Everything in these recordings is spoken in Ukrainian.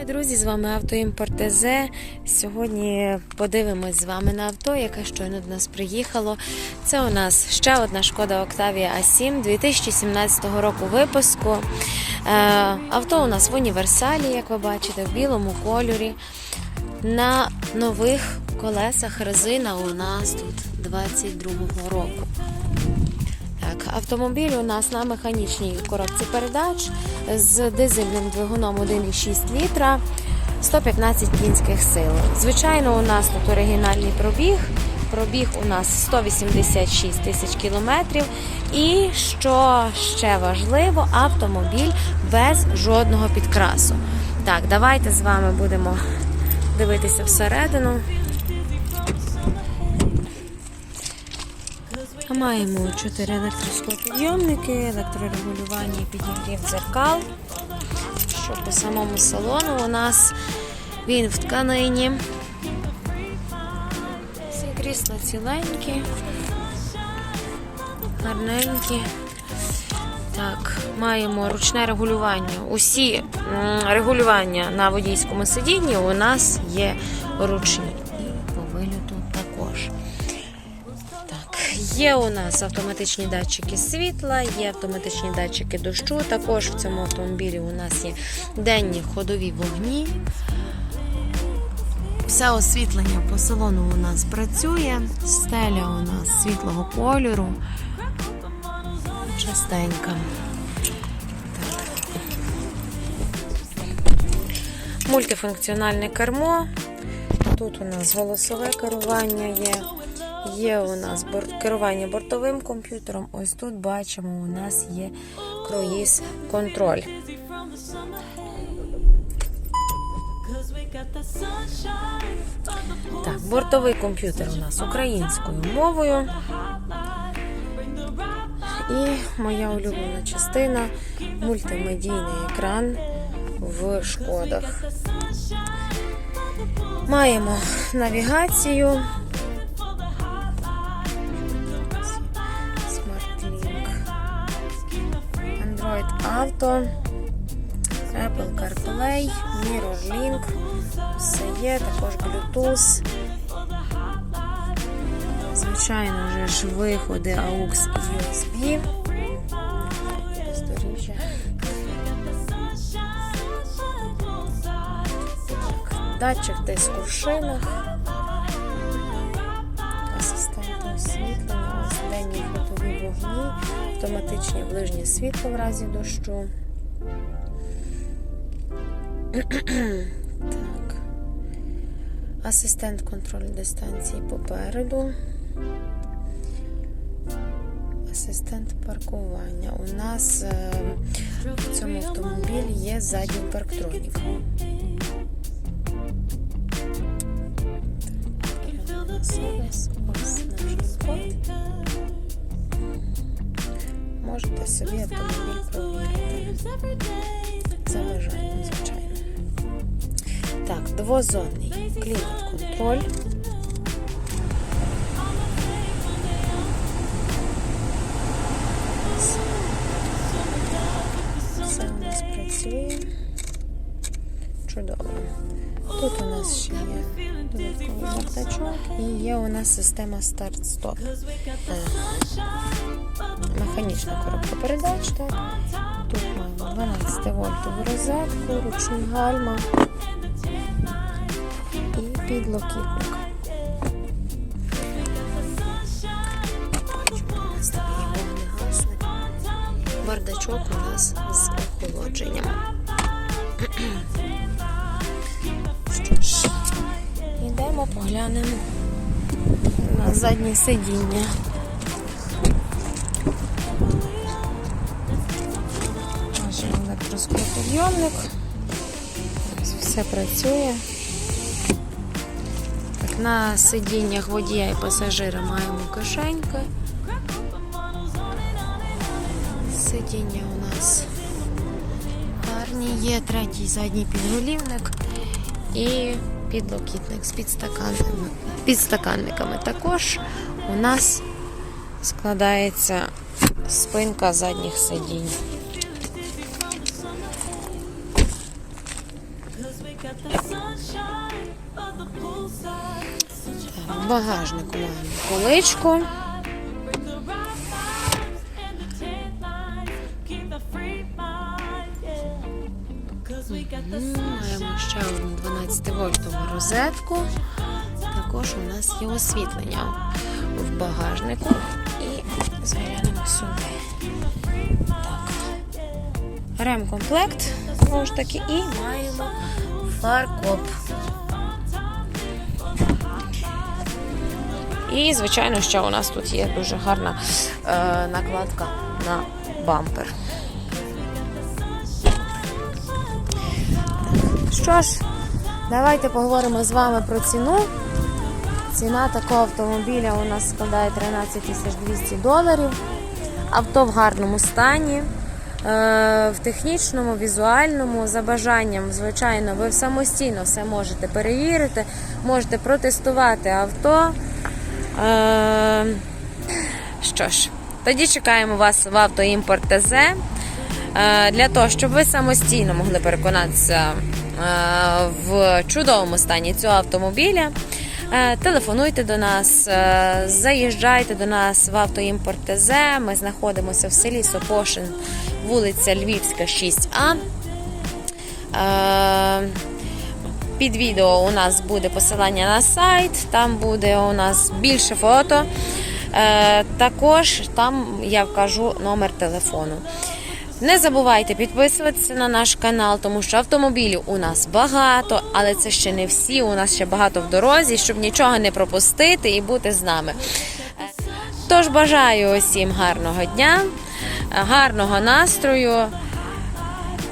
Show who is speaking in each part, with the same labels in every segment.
Speaker 1: Вітаю, друзі! З вами Автоімпорт ТЗ. Сьогодні подивимось з вами на авто, яке щойно до нас приїхало. Це у нас ще одна шкода Octavia A7 2017 року випуску. Е, Авто у нас в універсалі, як ви бачите, в білому кольорі. На нових колесах резина у нас тут 22-го року. Так, автомобіль у нас на механічній коробці передач з дизельним двигуном 1,6 літра, 115 кінських сил. Звичайно, у нас тут оригінальний пробіг. Пробіг у нас 186 тисяч кілометрів. І що ще важливо, автомобіль без жодного підкрасу. Так, давайте з вами будемо дивитися всередину. Маємо 4 електросклопідйомники, електрорегулювання і підігрів дзеркал. Що по самому салону у нас він в тканині. Всі крісла ціленькі, гарненькі. Так, маємо ручне регулювання. Усі регулювання на водійському сидінні у нас є ручні. І по виліту також. Є у нас автоматичні датчики світла, є автоматичні датчики дощу. Також в цьому автомобілі у нас є денні ходові вогні. Все освітлення по салону у нас працює. Стеля у нас світлого кольору. Частенька. Мультифункціональне кермо. Тут у нас голосове керування є. Є у нас бор- керування бортовим комп'ютером. Ось тут бачимо, у нас є круїз контроль. Так, бортовий комп'ютер у нас українською мовою. І моя улюблена частина мультимедійний екран в шкодах. Маємо навігацію. Auto, Apple CarPlay, MirrorLink, все є, також Bluetooth. Звичайно вже ж виходи AUX і USB. Датчик тиску в шинах. Асистенти освітлення, ось денні фотові вогні, автоматичні ближнє світло в разі дощу. так. Асистент контролю дистанції попереду. Асистент паркування. У нас е, в цьому автомобілі є задній парктронік. Зараз Можете собі автомобіль провірити. За бажанням, звичайно. Так, двозонний клімат-контроль. Все. Чудово. Тут у нас ще є додатковий і є у нас система старт-стоп. Е, Механічна коробка передач. Так. Тут маємо 12 вольтову розетку, ручні гальма і підлокітник. Бардачок у нас з охолодженням. Йдемо, поглянемо на заднє сидіння. Бачимо електросклопідйомник. Ось Все працює. Так, на сидіннях водія і пасажира маємо кишеньки. Сидіння у нас гарні. Є третій задній підголівник і підлокітник з підстаканниками. підстаканниками. Також у нас складається спинка задніх сидінь. Так, в багажнику маємо поличку. 12-вольтову розетку. Також у нас є освітлення в багажнику. І заглянемо сюди. Так. Ремкомплект, знову ж таки, і маємо фаркоп. І, звичайно, ще у нас тут є дуже гарна е, накладка на бампер. Що давайте поговоримо з вами про ціну. Ціна такого автомобіля у нас складає 13 200 доларів. Авто в гарному стані, е, в технічному, візуальному, за бажанням, звичайно, ви самостійно все можете перевірити, можете протестувати авто. Е, Що ж, тоді чекаємо вас в автоімпорт ТЗ. Е, Для того, щоб ви самостійно могли переконатися в чудовому стані цього автомобіля. е, Телефонуйте до нас, е, заїжджайте до нас в автоімпорт ТЗ. Ми знаходимося в селі Сопошин, вулиця Львівська, 6А. Е, Під відео у нас буде посилання на сайт, там буде у нас більше фото. Е, також там я вкажу номер телефону. Не забувайте підписуватися на наш канал, тому що автомобілів у нас багато, але це ще не всі. У нас ще багато в дорозі, щоб нічого не пропустити і бути з нами. Тож бажаю усім гарного дня, гарного настрою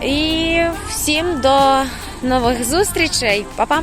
Speaker 1: і всім до нових зустрічей. Па-па!